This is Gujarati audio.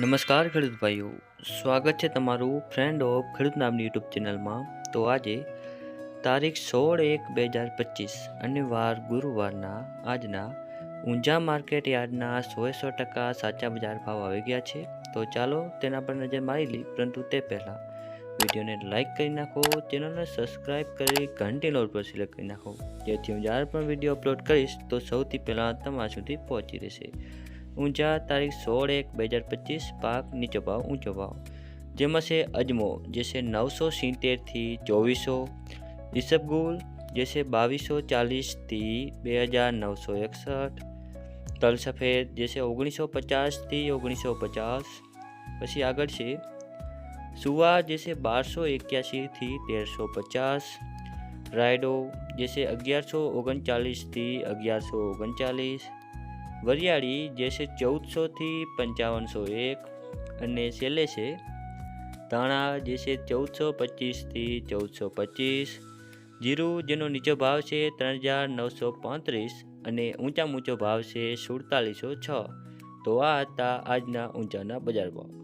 નમસ્કાર ખેડૂત ભાઈઓ, સ્વાગત છે તમારું ફ્રેન્ડ ઓફ ખેડૂત નામની યુટ્યુબ ચેનલમાં. તો આજે તારીખ સોળ એક બે હજાર પચીસ અને વાર ગુરુવારના આજના ઊંઝા માર્કેટ યાર્ડના સોએ સો ટકા સાચા બજાર ભાવ આવી ગયા છે. તો ચાલો તેના પર નજર મારી લઈ પરંતુ તે પહેલાં વિડીયોને લાઇક કરી નાખો, ચેનલને સબસ્ક્રાઇબ કરી ઘંટી નોટ પર સિલેક્ટ કરી નાખો. જેથી હું જ્યારે પણ વીડિયો અપલોડ કરીશ, તો સૌથી પહેલાં તમારા સુધી પહોંચી રહેશે. ઊંચા તારીખ સોળ એક બે હજાર પચીસ પાક નીચો ભાવ ઊંચો ભાવ જેમાં છે અજમો જે છે નવસો સિત્તેરથી ચોવીસો ઈસબગુલ જે છે બાવીસો ચાલીસથી બે હજાર નવસો એકસઠ તલ સફેદ જે છે ઓગણીસો પચાસથી ઓગણીસો પચાસ પછી આગળ છે સુવા જે છે બારસો એક્યાસીથી તેરસો પચાસ રાયડો જે છે અગિયારસો ઓગણચાલીસથી અગિયારસો ઓગણચાલીસ વરિયાળી જે છે ચૌદસોથી પંચાવનસો એક અને છેલ્લે છે ધાણા જે છે ચૌદસો પચીસથી ચૌદસો પચીસ. જીરું જેનો નીચો ભાવ છે ત્રણ હજાર નવસો પાંત્રીસ અને ઊંચા ઊંચો ભાવ છે સુડતાલીસો છ. તો આ હતા આજના ઊંચાના બજાર ભાવ.